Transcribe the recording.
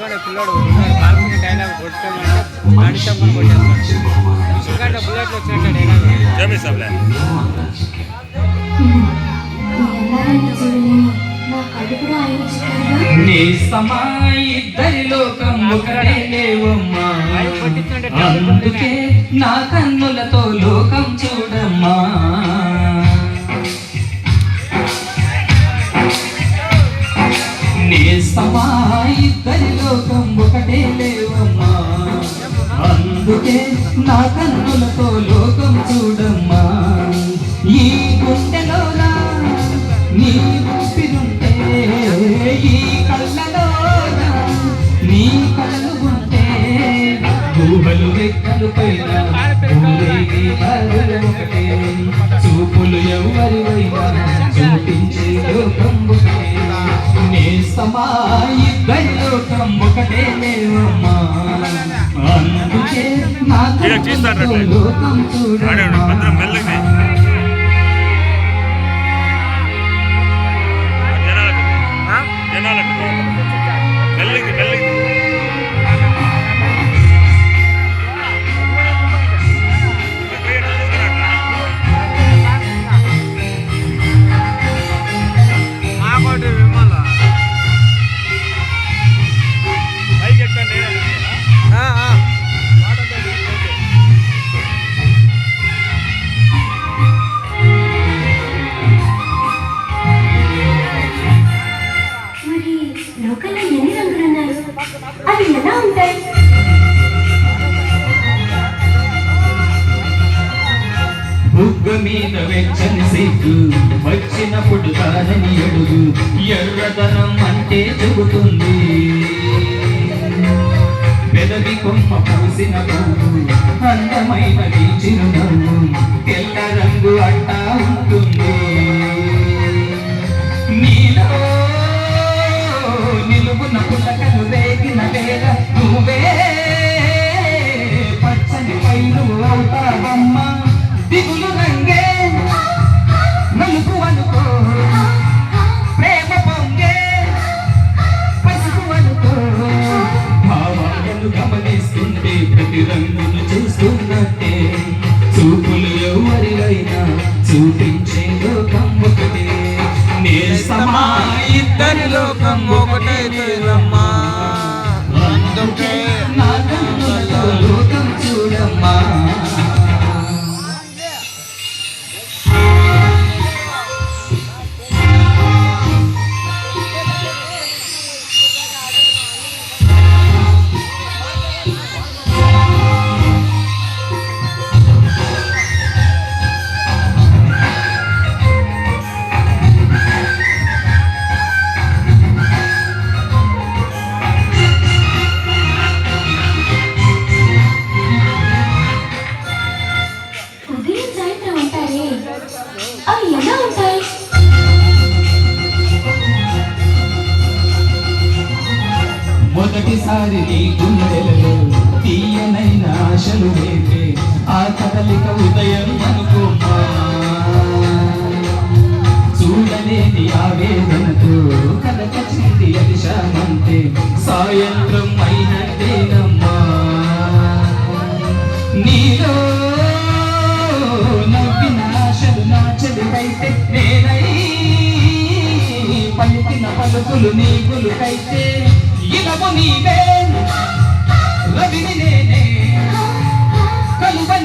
చూడండి పిల్లోడు balcony dialogue నడిచమ్మని కొట్టేస్తాడు. బుల్లెట్లు వచ్చినట్టు డైలాగ్ నా కళ్ళు కూడా ఆయన చిక్కారుగా నేస్తమా ఇద్దరి లోకం ఒకటే లేవమ్మా. అందుకే నా కన్నులతో లోకం చూడమ్మా నా కన్నులతో లోకం చూడమ్మా. ఈ గుండెలోనా నీ ఊపిరుంటే ఈ కళ్ళలోనా నీ కళ్ళు ఉంటే గుహలు రెక్కలు పైన ఒకటే. చూపులు ఎవరివైనా చూపించే లోకం ఒకటే. నేస్తమా లోకం ఒకటే లేవమ్మా ఆడాడు భద్రం చూడమ్మా మెల్లగా. అవి ఎలా ఉంటాయి బుగ్గ మీద వెచ్చని సిగ్గు వచ్చినప్పుడు కాదని అడుగు ఎర్రదనం అంటే చెబుతుంది. పెదవి కొమ్మ పూసిన పువ్వు అందమైన నీ చిరునవ్వు తెల్ల రంగు అంటా ఉంటుంది. నీలో నిలుగున పులకలు మొదటిసారి నీ గుండెలలో తీయనైన ఆశలు వేపే ఆ కదలిక ఉదయం అనుకోమా చూడలేని ఆవేదనతో కలక చేతి అతిశామంతే సాయంత్రం అయినట్టేనమ్మా. నీలో నవ్విన ఆశలు నా చెలివైతే నేనై పలికిన పలుకులు నీ గులుకైతే ఇదము నీవే. రవిని నేనే. కలువ